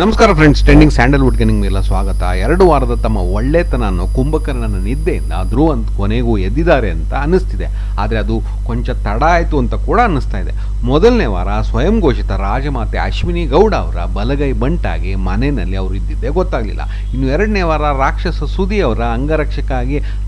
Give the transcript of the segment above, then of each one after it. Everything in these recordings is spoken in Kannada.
ನಮಸ್ಕಾರ ಫ್ರೆಂಡ್ಸ್ ಟ್ರೆಂಡಿಂಗ್ ಸ್ಯಾಂಡಲ್ವುಡ್ಗೆ ನಿಮಗೆಲ್ಲ ಸ್ವಾಗತ. ಎರಡು ವಾರದ ತಮ್ಮ ಒಳ್ಳೆತನ ಅನ್ನೋ ಕುಂಭಕರ್ಣನ ನಿದ್ದೆಯಿಂದ ಧ್ರುವಂತ್ ಕೊನೆಗೂ ಎದ್ದಿದ್ದಾರೆ ಅಂತ ಅನ್ನಿಸ್ತಿದೆ. ಆದರೆ ಅದು ಕೊಂಚ ತಡ ಆಯಿತು ಅಂತ ಕೂಡ ಅನ್ನಿಸ್ತಾ ಇದೆ. ಮೊದಲನೇ ವಾರ ಸ್ವಯಂ ಘೋಷಿತ ರಾಜಮಾತೆ ಅಶ್ವಿನಿ ಗೌಡ ಅವರ ಬಲಗೈ ಬಂಟಾಗಿ ಮನೆಯಲ್ಲಿ ಅವರು ಇದ್ದಿದ್ದೇ ಗೊತ್ತಾಗಲಿಲ್ಲ. ಇನ್ನು ಎರಡನೇ ವಾರ ರಾಕ್ಷಸ ಸುದಿ ಅವರ ಅಂಗರಕ್ಷಕ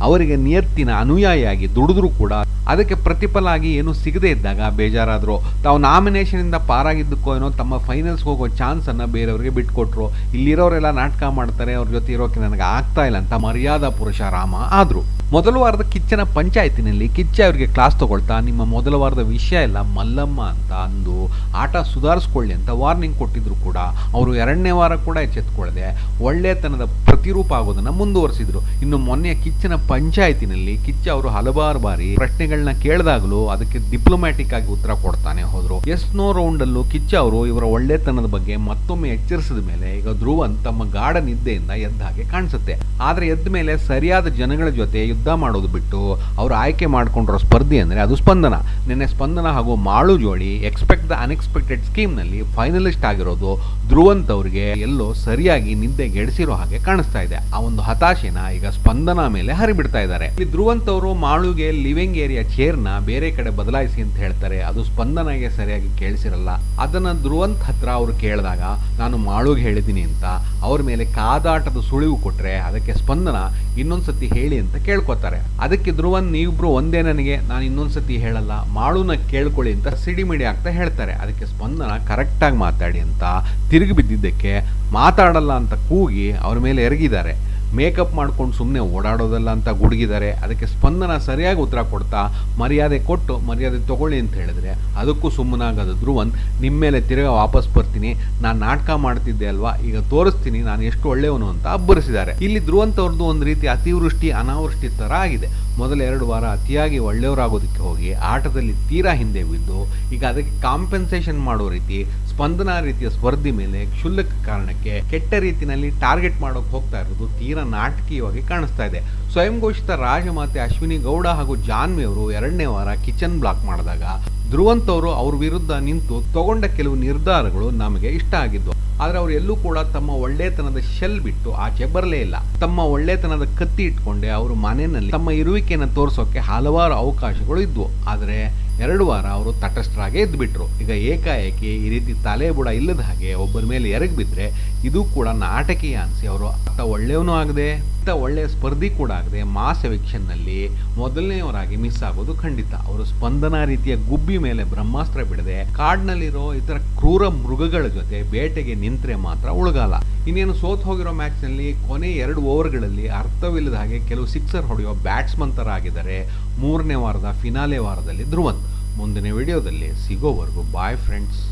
ಅವರಿಗೆ ನಿಯತ್ತಿನ ಅನುಯಾಯಿಯಾಗಿ ದುಡಿದ್ರೂ ಕೂಡ ಅದಕ್ಕೆ ಪ್ರತಿಫಲ ಆಗಿ ಏನು ಸಿಗದೇ ಇದ್ದಾಗ ಬೇಜಾರಾದರು. ತಾವು ನಾಮಿನೇಷನಿಂದ ಪಾರಾಗಿದ್ದಕ್ಕೋ ಏನೋ ತಮ್ಮ ಫೈನಲ್ಸ್ಗೆ ಹೋಗೋ ಚಾನ್ಸನ್ನು ಬೇರೆಯವ್ರಿಗೆ ಬಿಟ್ಕೊಟ್ರು. ಇಲ್ಲಿರೋರೆಲ್ಲ ನಾಟಕ ಮಾಡ್ತಾರೆ, ಅವ್ರ ಜೊತೆ ಇರೋಕೆ ನನಗೆ ಆಗ್ತಾ ಇಲ್ಲ ಅಂತ ಮರ್ಯಾದಾ ಪುರುಷ ರಾಮ ಆದ್ರು. ಮೊದಲ ವಾರದ ಕಿಚ್ಚನ ಪಂಚಾಯತಿನಲ್ಲಿ ಕಿಚ್ಚ ಅವರಿಗೆ ಕ್ಲಾಸ್ ತಗೊಳ್ತಾ, ನಿಮ್ಮ ಮೊದಲ ವಾರದ ವಿಷಯ ಎಲ್ಲ ಮಲ್ಲಮ್ಮ ಅಂತ ಅಂದು ಆಟ ಸುಧಾರಿಸ್ಕೊಳ್ಳಿ ಅಂತ ವಾರ್ನಿಂಗ್ ಕೊಟ್ಟಿದ್ರು ಕೂಡ. ಅವರು ಎರಡನೇ ವಾರ ಕೂಡ ಎಚ್ಚೆತ್ಕೊಳ್ಳದೆ ಒಳ್ಳೆತನದ ಪ್ರತಿರೂಪ ಆಗೋದನ್ನ ಮುಂದುವರಿಸಿದ್ರು. ಇನ್ನು ಮೊನ್ನೆ ಕಿಚ್ಚನ ಪಂಚಾಯತಿನಲ್ಲಿ ಕಿಚ್ಚ ಅವರು ಹಲವಾರು ಬಾರಿ ಪ್ರಶ್ನೆಗಳನ್ನ ಕೇಳಿದಾಗಲೂ ಅದಕ್ಕೆ ಡಿಪ್ಲೊಮ್ಯಾಟಿಕ್ ಆಗಿ ಉತ್ತರ ಕೊಡ್ತಾನೆ ಹೋದ್ರು. ಎಸ್ ನೋ ರೌಂಡಲ್ಲೂ ಕಿಚ್ಚ ಅವರು ಇವರ ಒಳ್ಳೆತನದ ಬಗ್ಗೆ ಮತ್ತೊಮ್ಮೆ ಎಚ್ಚರಿಸಿದ ಮೇಲೆ ಈಗ ಧ್ರುವನ್ ತಮ್ಮ ಗಾಢ ನಿದ್ದೆಯಿಂದ ಎದ್ದ ಹಾಗೆ ಕಾಣಿಸುತ್ತೆ. ಆದ್ರೆ ಎದ್ದ ಮೇಲೆ ಸರಿಯಾದ ಜನಗಳ ಜೊತೆ ಯುದ್ಧ ಮಾಡೋದು ಬಿಟ್ಟು ಅವರು ಆಯ್ಕೆ ಮಾಡಿಕೊಂಡಿರೋ ಸ್ಪರ್ಧೆ ಅಂದ್ರೆ ಅದು ಸ್ಪಂದನ. ನಿನ್ನೆ ಸ್ಪಂದನ ಹಾಗೂ ಮಾಳು ಜೋಡಿ ಎಕ್ಸ್ಪೆಕ್ಟ್ ದ ಅನ್ಎಕ್ಸ್ಪೆಕ್ಟೆಡ್ ಸ್ಕೀಮ್ನಲ್ಲಿ ಫೈನಲಿಸ್ಟ್ ಆಗಿರೋದು ಧ್ರುವಂತ್ ಅವರಿಗೆ ಎಲ್ಲೋ ಸರಿಯಾಗಿ ನಿದ್ದೆ ಗೆಡಿಸಿರೋ ಹಾಗೆ ಕಾಣಿಸ್ತಾ ಇದೆ. ಆ ಒಂದು ಹತಾಶೆನ ಈಗ ಸ್ಪಂದನ ಮೇಲೆ ಹರಿಬಿಡ್ತಾ ಇದ್ದಾರೆ. ಇಲ್ಲಿ ಧ್ರುವಂತ್ ಅವರು ಮಾಳುಗೆ ಲಿವಿಂಗ್ ಏರಿಯಾ ಚೇರ್ನ ಬೇರೆ ಕಡೆ ಬದಲಾಯಿಸಿ ಅಂತ ಹೇಳ್ತಾರೆ. ಅದು ಸ್ಪಂದನಗೆ ಸರಿಯಾಗಿ ಕೇಳಿಸಿರಲ್ಲ. ಅದನ್ನ ಧ್ರುವಂತ್ ಹತ್ರ ಅವರು ಕೇಳಿದಾಗ, ನಾನು ಮಾಳುಗೆ ಹೇಳಿದ್ದೀನಿ ಅಂತ ಅವ್ರ ಮೇಲೆ ಕಾದಾಟದ ಸುಳಿವು ಕೊಟ್ರೆ ಅದಕ್ಕೆ ಸ್ಪಂದನ ಇನ್ನೊಂದ್ಸತಿ ಹೇಳಿ ಅಂತ ಕೇಳ್ಕೊತಾರೆ ಅದಕ್ಕೆ ಧ್ರುವನ್, ನೀವಿಬ್ರು ಒಂದೇ ನನಗೆ, ನಾನು ಇನ್ನೊಂದ್ಸತಿ ಹೇಳಲ್ಲ ಮಾಳುನ ಕೇಳ್ಕೊಳ್ಳಿ ಅಂತ ಸಿಡಿಮಿಡಿ ಆಗ್ತಾ ಹೇಳ್ತಾರೆ. ಅದಕ್ಕೆ ಸ್ಪಂದನ ಕರೆಕ್ಟಾಗಿ ಮಾತಾಡಿ ಅಂತ ತಿರುಗಿ ಬಿದ್ದಿದ್ದಕ್ಕೆ ಮಾತಾಡಲ್ಲ ಅಂತ ಕೂಗಿ ಅವ್ರ ಮೇಲೆ ಎರಗಿದ್ದಾರೆ. ಮೇಕಪ್ ಮಾಡ್ಕೊಂಡು ಸುಮ್ಮನೆ ಓಡಾಡೋದಲ್ಲ ಅಂತ ಗುಡುಗಿದ್ದಾರೆ, ಅದಕ್ಕೆ ಸ್ಪಂದನ ಸರಿಯಾಗಿ ಉತ್ತರ ಕೊಡ್ತಾ ಮರ್ಯಾದೆ ಕೊಟ್ಟು ಮರ್ಯಾದೆ ತಗೊಳ್ಳಿ ಅಂತ ಹೇಳಿದ್ರೆ ಅದಕ್ಕೂ ಸುಮ್ಮನಾಗದ ಧ್ರುವನ್ ನಿಮ್ಮ ಮೇಲೆ ತಿರುಗಾ ವಾಪಸ್ ಬರ್ತೀನಿ, ನಾನು ನಾಟಕ ಮಾಡ್ತಿದ್ದೆ ಅಲ್ವಾ, ಈಗ ತೋರಿಸ್ತೀನಿ, ನಾನು ಎಷ್ಟು ಒಳ್ಳೆಯವನು ಅಂತ ಅಬ್ಬರಿಸಿದ್ದಾರೆ. ಇಲ್ಲಿ ಧ್ರುವಂತವ್ರದ್ದು ಒಂದು ರೀತಿ ಅತಿವೃಷ್ಟಿ, ಅನಾವೃಷ್ಟಿ ಥರ ಆಗಿದೆ. ಮೊದಲ ಎರಡು ವಾರ ಅತಿಯಾಗಿ ಒಳ್ಳೆಯವರಾಗೋದಕ್ಕೆ ಹೋಗಿ ಆಟದಲ್ಲಿ ತೀರಾ ಹಿಂದೆ ಬಿದ್ದು, ಈಗ ಅದಕ್ಕೆ ಕಾಂಪೆನ್ಸೇಷನ್ ಮಾಡೋ ರೀತಿ, ಸ್ಪಂದನ ರೀತಿಯ ಸ್ಪರ್ಧಿ ಮೇಲೆ ಕ್ಷುಲ್ಲಕ ಕಾರಣಕ್ಕೆ ಕೆಟ್ಟ ರೀತಿಯಲ್ಲಿ ಟಾರ್ಗೆಟ್ ಮಾಡೋಕೆ ಹೋಗ್ತಾ ಇರೋದು ತೀರಾ ನಾಟಕೀಯವಾಗಿ ಕಾಣಿಸ್ತಾ ಇದೆ. ಸ್ವಯಂ ಘೋಷಿತ ರಾಜಮಾತೆ ಅಶ್ವಿನಿ ಗೌಡ ಹಾಗೂ ಜಾನ್ವಿ ಅವರು ಎರಡನೇ ವಾರ ಕಿಚನ್ ಬ್ಲಾಕ್ ಮಾಡಿದಾಗ ಧ್ರುವಂತ್ ಅವರು ಅವ್ರ ವಿರುದ್ಧ ನಿಂತು ತಗೊಂಡ ಕೆಲವು ನಿರ್ಧಾರಗಳು ನಮಗೆ ಇಷ್ಟ ಆಗಿದ್ದು ಆದ್ರೆ ಅವರು ಎಲ್ಲೂ ಕೂಡ ತಮ್ಮ ಒಳ್ಳೆತನದ ಶೆಲ್ ಬಿಟ್ಟು ಆಚೆ ಬರಲೇ ಇಲ್ಲ. ತಮ್ಮ ಒಳ್ಳೆತನದ ಕತ್ತಿ ಇಟ್ಕೊಂಡೆ ಅವರು ಮನೆಯಲ್ಲಿ ತಮ್ಮ ಇರುವಿಕೆಯನ್ನು ತೋರಿಸೋಕೆ ಹಲವಾರು ಅವಕಾಶಗಳು ಇದ್ವು. ಆದರೆ ಎರಡು ವಾರ ಅವರು ತಟಸ್ಥರಾಗೇ ಇದ್ದುಬಿಟ್ರು ಈಗ ಏಕಾಏಕಿ ಈ ರೀತಿ ತಲೆ ಬುಡ ಇಲ್ಲದ ಹಾಗೆ ಒಬ್ಬರ ಮೇಲೆ ಎರಗಿ ಬಿದ್ದರೆ ಇದು ಕೂಡ ನಾಟಕೀಯ ಅನಿಸಿ. ಅವರು ಆತ ಒಳ್ಳೆಯವನು ಆಗದೆ ಇತ್ತ ಒಳ್ಳೆಯ ಸ್ಪರ್ಧಿ ಕೂಡ ಆಗದೆ ಮಾಸ್ ಎವಿಕ್ಷನ್ನಲ್ಲಿ ಮೊದಲನೆಯವರಾಗಿ ಮಿಸ್ ಆಗೋದು ಖಂಡಿತ. ಅವರು ಸ್ಪಂದನ ರೀತಿಯ ಗುಬ್ಬಿ ಮೇಲೆ ಬ್ರಹ್ಮಾಸ್ತ್ರ ಬಿಡದೆ ಕಾಡ್ನಲ್ಲಿರೋ ಇತರ ಕ್ರೂರ ಮೃಗಗಳ ಜೊತೆ ಬೇಟೆಗೆ ನಿಂತರೆ ಮಾತ್ರ ಉಳಗಾಲ. ಇನ್ನೇನು ಸೋತ್ ಹೋಗಿರೋ ಮ್ಯಾಚ್ನಲ್ಲಿ ಕೊನೆ ಎರಡು ಓವರ್ಗಳಲ್ಲಿ ಅರ್ಥವಿಲ್ಲದ ಹಾಗೆ ಕೆಲವು ಸಿಕ್ಸರ್ ಹೊಡೆಯೋ ಬ್ಯಾಟ್ಸ್ಮನ್ ಥರ ಆಗಿದ್ದಾರೆ. ಮೂರನೇ ವಾರದ ಫಿನಾಲೆ ವಾರದಲ್ಲಿ ಧ್ರುವನ್. ಮುಂದಿನ ವಿಡಿಯೋದಲ್ಲಿ ಸಿಗೋವರೆಗೂ ಬಾಯ್ ಫ್ರೆಂಡ್ಸ್